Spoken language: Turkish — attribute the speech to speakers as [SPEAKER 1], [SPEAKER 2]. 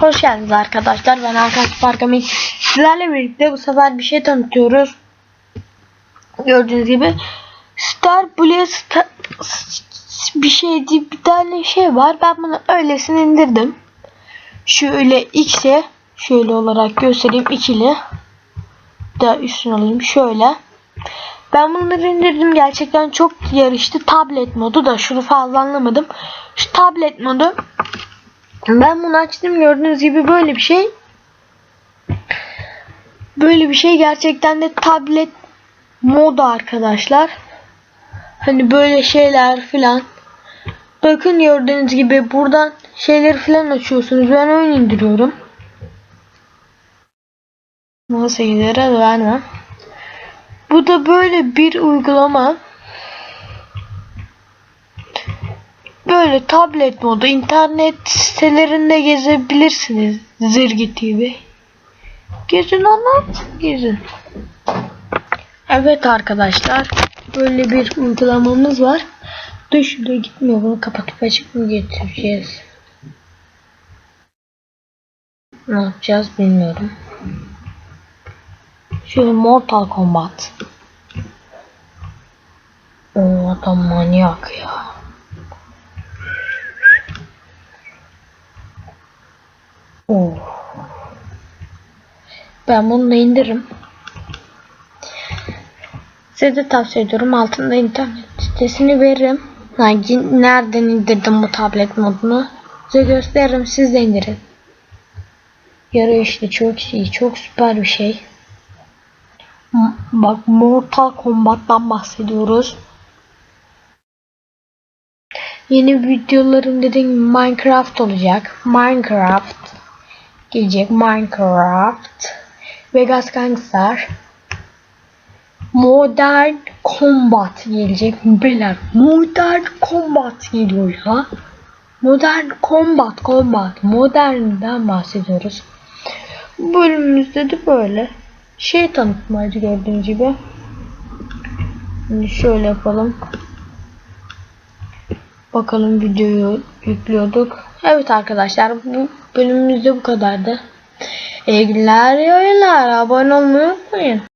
[SPEAKER 1] Hoş geldiniz arkadaşlar. Ben Hakan Sparkami. Sizlerle birlikte bu sefer bir şey tanıtıyoruz. Gördüğünüz gibi Star Blue Star, bir şey diye bir tane şey var. Ben bunu öylesine indirdim. Şöyle X'e şöyle olarak göstereyim ikili. Da üstüne alayım şöyle. Ben bunları indirdim. Gerçekten çok yarıştı. Tablet modu da şunu fazla anlamadım. Şu tablet modu ben bunu açtım gördüğünüz gibi böyle bir şey. Böyle bir şey gerçekten de tablet modu arkadaşlar. Hani böyle şeyler filan. Bakın gördüğünüz gibi buradan şeyleri filan açıyorsunuz. Ben oyun indiriyorum. Gider vermem. Bu da böyle bir uygulama. Böyle tablet modu internet sitelerinde gezebilirsiniz. Zirgi TV. Gezin anlat. Gezin. Evet arkadaşlar. Böyle bir uygulamamız var. Dur gitmiyor. Bunu kapatıp açık mı getireceğiz? Ne yapacağız bilmiyorum. Şöyle Mortal Kombat. O adam manyak ya. Ben bunu indiririm. Size de tavsiye ediyorum. Altında internet sitesini veririm. Hangi, nereden indirdim bu tablet modunu? Size gösteririm. Siz de indirin. Yarı işte çok iyi. Çok süper bir şey. Bak Mortal Kombat'tan bahsediyoruz. Yeni videolarım dediğim Minecraft olacak. Minecraft gelecek. Minecraft. Vegas Gangster. Modern Combat gelecek. Beyler Modern Combat geliyor ya. Modern Combat Combat. Modern'den bahsediyoruz. Bu bölümümüzde de böyle. Şey tanıtmaydı gördüğünüz gibi. Şimdi şöyle yapalım. Bakalım videoyu yüklüyorduk. Evet arkadaşlar bu bölümümüzde bu kadardı. İyi günler, iyi oyunlar. Abone olmayı unutmayın.